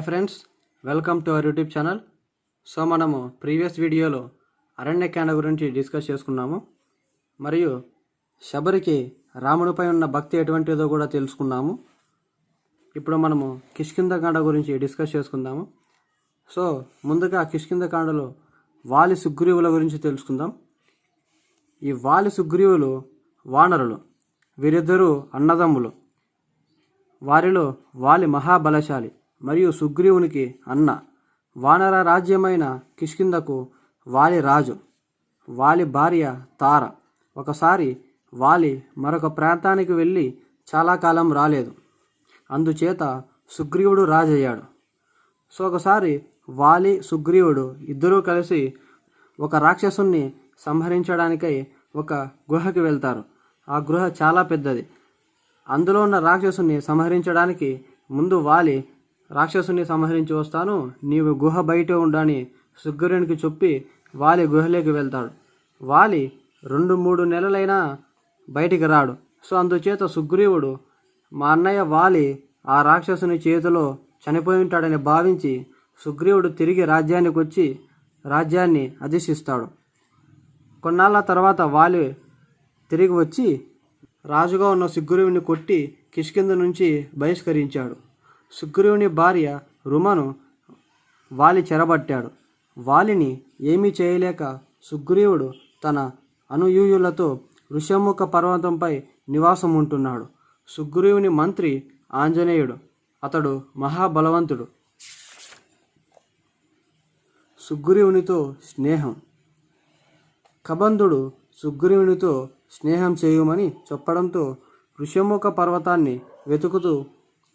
Hi friends welcome to our YouTube channel. So మనము previous వీడియోలో అరణ్యకాండ గురించి డిస్కస్ చేసుకున్నాము. మరియు శబరికి రామునిపై ఉన్న భక్తి ఎటువంటిదో కూడా తెలుసుకున్నాము. ఇప్పుడు మనము కిష్కిందకాండ గురించి డిస్కస్ చేసుకుందాము. సో ముందుగా కిష్కిందకాండలో వాలి సుగ్రీవుల గురించి తెలుసుకుందాం. ఈ వాలి సుగ్రీవులు వానరులు వీరిద్దరూ అన్నదమ్ములు. వారిలో వాలి మహాబలశాలి. మరియు సుగ్రీవునికి అన్న. వానర రాజ్యమైన కిష్కిందకు వాలి రాజు వాలి భార్య తార. ఒకసారి వాలి మరొక ప్రాంతానికి వెళ్ళి చాలా కాలం రాలేదు. అందుచేత సుగ్రీవుడు రాజయ్యాడు. సో ఒకసారి వాలి సుగ్రీవుడు ఇద్దరూ కలిసి ఒక రాక్షసుని సంహరించడానికై ఒక గుహకి వెళ్తారు. ఆ గృహ చాలా పెద్దది. అందులో ఉన్న రాక్షసుని సంహరించడానికి ముందు వాలి రాక్షసుని సంహరించి వస్తాను. నీవు గుహ బయట ఉండని సుగ్రీవునికి చెప్పి వాలి గుహలోకి వెళ్తాడు. వాలి రెండు మూడు నెలలైనా బయటికి రాడు. సో అందుచేత సుగ్రీవుడు మా అన్నయ్య వాలి ఆ రాక్షసుని చేతిలో చనిపోయి ఉంటాడని భావించి సుగ్రీవుడు తిరిగి రాజ్యానికి వచ్చి రాజ్యాన్ని అధిష్టిస్తాడు కొన్నాళ్ళ తర్వాత వాలి తిరిగి వచ్చి రాజుగా ఉన్న సుగ్రీవుని కొట్టి కిష్కింద నుంచి బహిష్కరించాడు. సుగ్రీవుని భార్య రుమను వాలి చెరబట్టాడు. వాలిని ఏమీ చేయలేక సుగ్రీవుడు తన అనుయూయులతో ఋషముఖ పర్వతంపై నివాసం ఉంటున్నాడు సుగ్రీవుని మంత్రి ఆంజనేయుడు అతడు మహాబలవంతుడు. సుగ్రీవునితో స్నేహం. కబంధుడు సుగ్రీవునితో స్నేహం చేయమని చెప్పడంతో ఋషముఖ పర్వతాన్ని వెతుకుతూ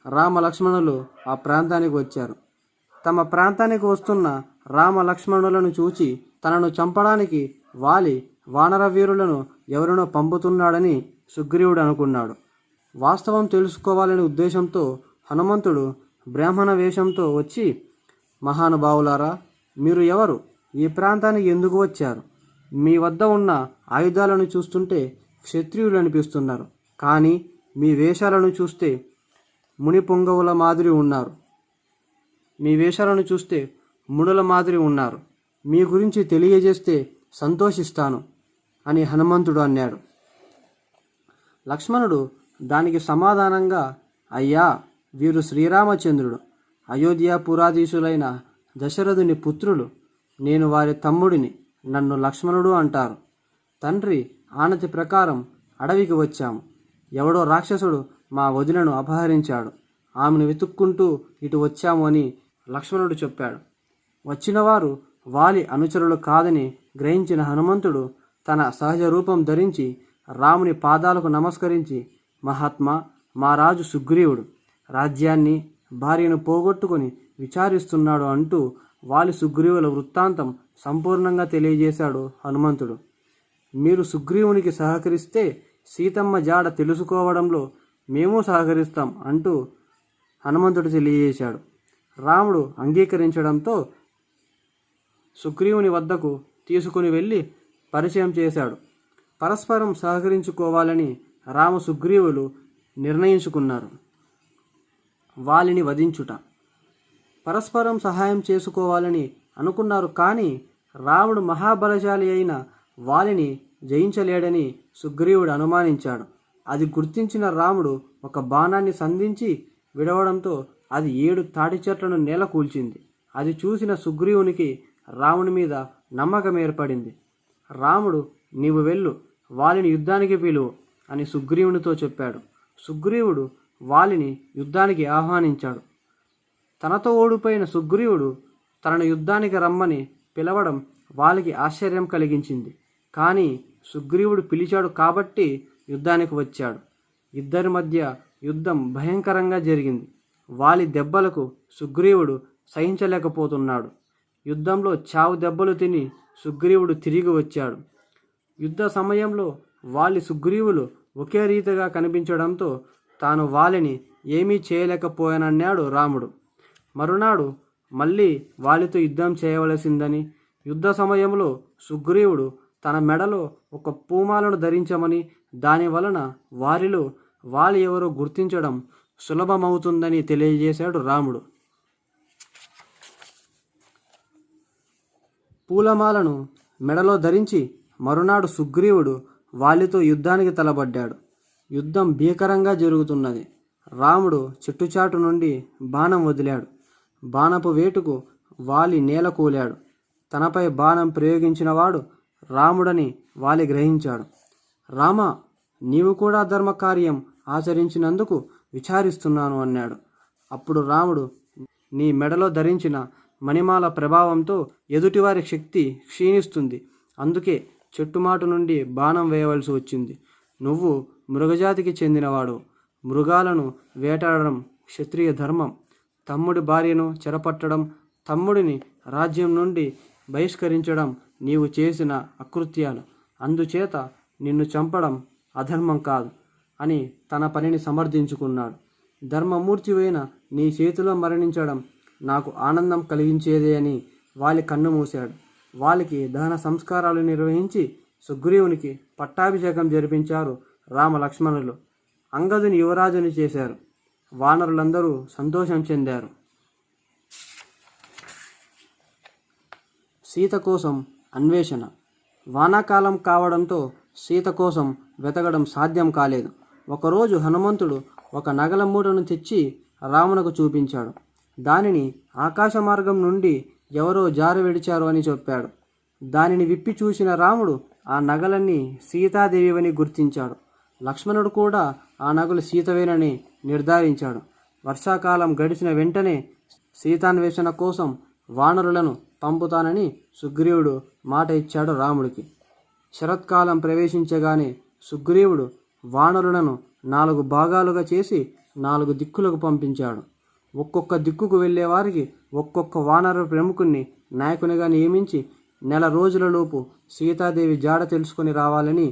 రామ లక్ష్మణులు ఆ ప్రాంతానికి వచ్చారు. తమ ప్రాంతానికి వస్తున్న రామ లక్ష్మణులను చూచి తనను చంపడానికి వాలి వానర వీరులను ఎవరినో పంపుతున్నాడని సుగ్రీవుడు అనుకున్నాడు. వాస్తవం తెలుసుకోవాలనే ఉద్దేశంతో హనుమంతుడు బ్రాహ్మణ వేషంతో వచ్చి మహానుభావులారా మీరు ఎవరు? ఈ ప్రాంతానికి ఎందుకు వచ్చారు? మీ వద్ద ఉన్న ఆయుధాలను చూస్తుంటే క్షత్రియులు అనిపిస్తున్నారు. కానీ మీ వేషాలను చూస్తే ముని పొంగవుల మాదిరి ఉన్నారు. మీ వేషాలను చూస్తే మునుల మాదిరి ఉన్నారు. మీ గురించి తెలియజేస్తే సంతోషిస్తాను అని హనుమంతుడు అన్నాడు. లక్ష్మణుడు దానికి సమాధానంగా అయ్యా వీరు శ్రీరామచంద్రుడు అయోధ్యాపురాధీశులైన దశరథుని పుత్రులు నేను వారి తమ్ముడిని నన్ను లక్ష్మణుడు అంటారు. తండ్రి ఆనతి ప్రకారం అడవికి వచ్చాము. ఎవడో రాక్షసుడు మా వదినను అపహరించాడు. ఆమెను వెతుక్కుంటూ ఇటు వచ్చాము అని లక్ష్మణుడు చెప్పాడు. వచ్చినవారు వాలి అనుచరులు కాదని గ్రహించిన హనుమంతుడు తన సహజ రూపం ధరించి రాముని పాదాలకు నమస్కరించి మహాత్మా మా రాజు సుగ్రీవుడు. రాజ్యాన్ని భార్యను పోగొట్టుకుని విచారిస్తున్నాడు అంటూ వాలి సుగ్రీవుల వృత్తాంతం సంపూర్ణంగా తెలియజేశాడు హనుమంతుడు. మీరు సుగ్రీవునికి సహకరిస్తే సీతమ్మ జాడ తెలుసుకోవడంలో మేము సహకరిస్తాం అంటూ హనుమంతుడు తెలియజేశాడు. రాముడు అంగీకరించడంతో సుగ్రీవుని వద్దకు తీసుకుని వెళ్ళి పరిచయం చేశాడు. పరస్పరం సహకరించుకోవాలని రామ సుగ్రీవులు నిర్ణయించుకున్నారు. వాలిని వధించుట. పరస్పరం సహాయం చేసుకోవాలని అనుకున్నారు కానీ రాముడు మహాబలశాలి అయిన వాలిని జయించలేడని సుగ్రీవుడు అనుమానించాడు. అది గుర్తించిన రాముడు ఒక బాణాన్ని సంధించి విడవడంతో అది ఏడు తాటి చెట్లను నేల కూల్చింది అది చూసిన సుగ్రీవునికి రాముని మీద నమ్మకం ఏర్పడింది. రాముడు నీవు వెళ్ళు వాలిని యుద్ధానికి పిలువు అని సుగ్రీవునితో చెప్పాడు. సుగ్రీవుడు వాలిని యుద్ధానికి ఆహ్వానించాడు. తనతో ఓడిపోయిన సుగ్రీవుడు తనను యుద్ధానికి రమ్మని పిలవడం వాలికి ఆశ్చర్యం కలిగించింది. కానీ సుగ్రీవుడు పిలిచాడు కాబట్టి యుద్ధానికి వచ్చాడు. ఇద్దరి మధ్య యుద్ధం భయంకరంగా జరిగింది. వాలి దెబ్బలకు సుగ్రీవుడు సహించలేకపోతున్నాడు. యుద్ధంలో చావు దెబ్బలు తిని సుగ్రీవుడు తిరిగి వచ్చాడు. యుద్ధ సమయంలో వాలి సుగ్రీవులు ఒకే రీతిగా కనిపించడంతో తాను వాలిని ఏమీ చేయలేకపోయానన్నాడు రాముడు. మరునాడు మళ్ళీ వాలితో యుద్ధం చేయవలసిందని యుద్ధ సమయంలో సుగ్రీవుడు తన మెడలో ఒక పూమాలను ధరించమని దాని వలన వారిలో వాళ్ళు ఎవరో గుర్తించడం సులభమవుతుందని తెలియజేశాడు రాముడు. పూలమాలను మెడలో ధరించి మరునాడు సుగ్రీవుడు వాలితో యుద్ధానికి తలబడ్డాడు. యుద్ధం భీకరంగా జరుగుతున్నది. రాముడు చెట్టుచాటు నుండి బాణం వదిలాడు. బాణపు వేటుకు వాలి నేల కూలాడు. తనపై బాణం ప్రయోగించినవాడు రాముడని వాలి గ్రహించాడు. రామ నీవు కూడా ధర్మకార్యం ఆచరించినందుకు విచారిస్తున్నాను అన్నాడు. అప్పుడు రాముడు నీ మెడలో ధరించిన మణిమాల ప్రభావంతో ఎదుటివారి శక్తి క్షీణిస్తుంది. అందుకే చెట్టుమాటు నుండి బాణం వేయవలసి వచ్చింది. నువ్వు మృగజాతికి చెందినవాడు. మృగాలను వేటాడడం క్షత్రియ ధర్మం. తమ్ముడి భార్యను చెరపట్టడం తమ్ముడిని రాజ్యం నుండి బహిష్కరించడం నీవు చేసిన అకృత్యాలు. అందుచేత నిన్ను చంపడం అధర్మం కాదు అని తన పనిని సమర్థించుకున్నాడు. ధర్మమూర్తివైన నీ చేతిలో మరణించడం నాకు ఆనందం కలిగించేదే అని వాలి కన్ను మూశాడు. వాళ్ళకి దహన సంస్కారాలు నిర్వహించి సుగ్రీవునికి పట్టాభిషేకం జరిపించారు రామలక్ష్మణులు. అంగదుని యువరాజుని చేశారు. వానరులందరూ సంతోషం చెందారు. సీత కోసం అన్వేషణ. వానాకాలం కావడంతో సీత కోసం వెతకడం సాధ్యం కాలేదు. ఒకరోజు హనుమంతుడు ఒక నగల మూటను తెచ్చి రామునకు చూపించాడు. దానిని ఆకాశ మార్గం నుండి ఎవరో జారు విడిచారు అని చెప్పాడు. దానిని విప్పి చూసిన రాముడు ఆ నగలన్నీ సీతాదేవివని గుర్తించాడు. లక్ష్మణుడు కూడా ఆ నగలు సీతవేనని నిర్ధారించాడు. వర్షాకాలం గడిచిన వెంటనే సీతాన్వేషణ కోసం వానరులను పంపుతానని సుగ్రీవుడు మాట ఇచ్చాడు రాముడికి. శరత్కాలం ప్రవేశించగానే సుగ్రీవుడు వానరులను నాలుగు భాగాలుగా చేసి నాలుగు దిక్కులకు పంపించాడు. ఒక్కొక్క దిక్కుకు వెళ్ళేవారికి ఒక్కొక్క వానర ప్రముఖుణ్ణి నాయకునిగా నియమించి నెల రోజులలోపు సీతాదేవి జాడ తెలుసుకొని రావాలని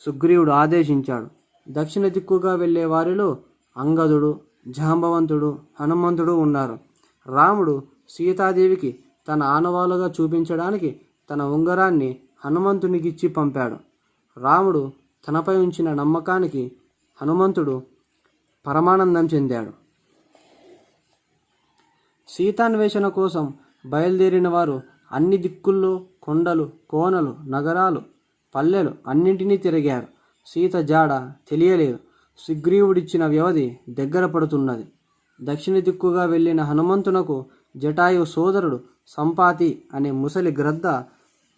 సుగ్రీవుడు ఆదేశించాడు. దక్షిణ దిక్కుగా వెళ్ళే వారిలో అంగదుడు జాంబవంతుడు హనుమంతుడు ఉన్నారు. రాముడు సీతాదేవికి తన ఆనవాలుగా చూపించడానికి తన ఉంగరాన్ని హనుమంతునికి ఇచ్చి పంపాడు. రాముడు తనపై ఉంచిన నమ్మకానికి హనుమంతుడు పరమానందం చెందాడు. సీతాన్వేషణ కోసం బయలుదేరిన వారు అన్ని దిక్కుల్లో కొండలు కోనలు నగరాలు పల్లెలు అన్నింటినీ తిరిగారు. సీత జాడ తెలియలేదు. సుగ్రీవుడిచ్చిన వ్యవధి దగ్గర పడుతున్నది. దక్షిణ దిక్కుగా వెళ్ళిన హనుమంతునకు జటాయు సోదరుడు సంపాతి అనే ముసలి గ్రద్ద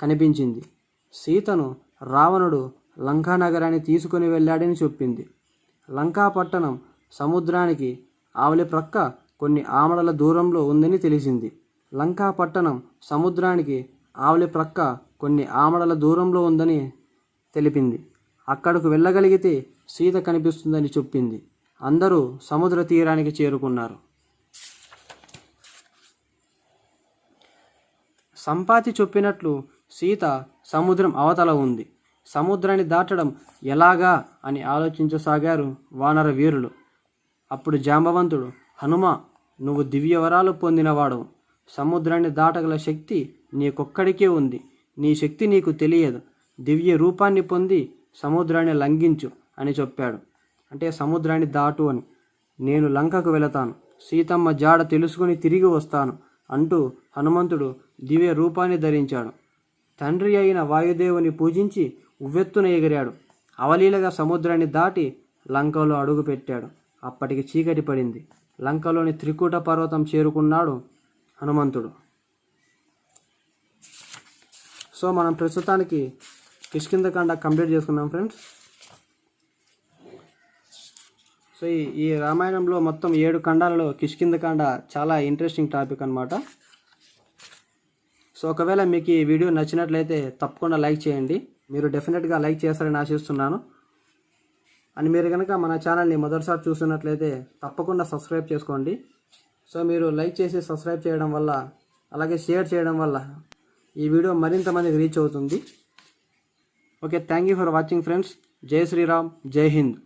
కనిపించింది. సీతను రావణుడు లంకా నగరాన్ని తీసుకుని వెళ్ళాడని చెప్పింది. లంకాపట్టణం సముద్రానికి ఆవలి ప్రక్క కొన్ని ఆమడల దూరంలో ఉందని తెలిసింది. లంకాపట్టణం సముద్రానికి ఆవలి ప్రక్క కొన్ని ఆమడల దూరంలో ఉందని తెలిపింది. అక్కడకు వెళ్ళగలిగితే సీత కనిపిస్తుందని చెప్పింది. అందరూ సముద్ర తీరానికి చేరుకున్నారు. సంపాతి చెప్పినట్లు సీత సముద్రం అవతల ఉంది. సముద్రాన్ని దాటడం ఎలాగా? అని ఆలోచించసాగారు వానర వీరులు. అప్పుడు జాంబవంతుడు హనుమ నువ్వు దివ్యవరాలు పొందినవాడు సముద్రాన్ని దాటగల శక్తి నీకొక్కడికే ఉంది. నీ శక్తి నీకు తెలియదు. దివ్య రూపాన్ని పొంది సముద్రాన్ని లంఘించు అని చెప్పాడు. అంటే సముద్రాన్ని దాటు అని. నేను లంకకు వెళతాను. సీతమ్మ జాడ తెలుసుకుని తిరిగి వస్తాను అంటూ హనుమంతుడు దివ్య రూపాన్ని ధరించాడు. తండ్రి అయిన వాయుదేవుని పూజించి ఉవ్వెత్తున ఎగిరాడు. అవలీలగా సముద్రాన్ని దాటి లంకలో అడుగుపెట్టాడు. అప్పటికి చీకటి పడింది. లంకలోని త్రికూట పర్వతం చేరుకున్నాడు హనుమంతుడు. సో మనం ప్రస్తుతానికి కిష్కిందకాండ కంప్లీట్ చేసుకున్నాం ఫ్రెండ్స్. సో ఈ రామాయణంలో మొత్తం ఏడు ఖండాలలో కిష్కిందకాండ చాలా ఇంట్రెస్టింగ్ టాపిక్ అన్నమాట. సో ఒకవేళ మీకు ఈ వీడియో నచ్చినట్లయితే తప్పకుండా లైక్ చేయండి. మీరు డెఫినెట్గా లైక్ చేస్తారని ఆశిస్తున్నాను. అని మీరు కనుక మన ఛానల్ని మొదటిసారి చూస్తున్నట్లయితే తప్పకుండా సబ్స్క్రైబ్ చేసుకోండి. సో మీరు లైక్ చేసి సబ్స్క్రైబ్ చేయడం వల్ల అలాగే షేర్ చేయడం వల్ల ఈ వీడియో మరింత మందికి రీచ్ అవుతుంది. Okay thank you for watching friends. జై శ్రీరామ్ జై హింద్.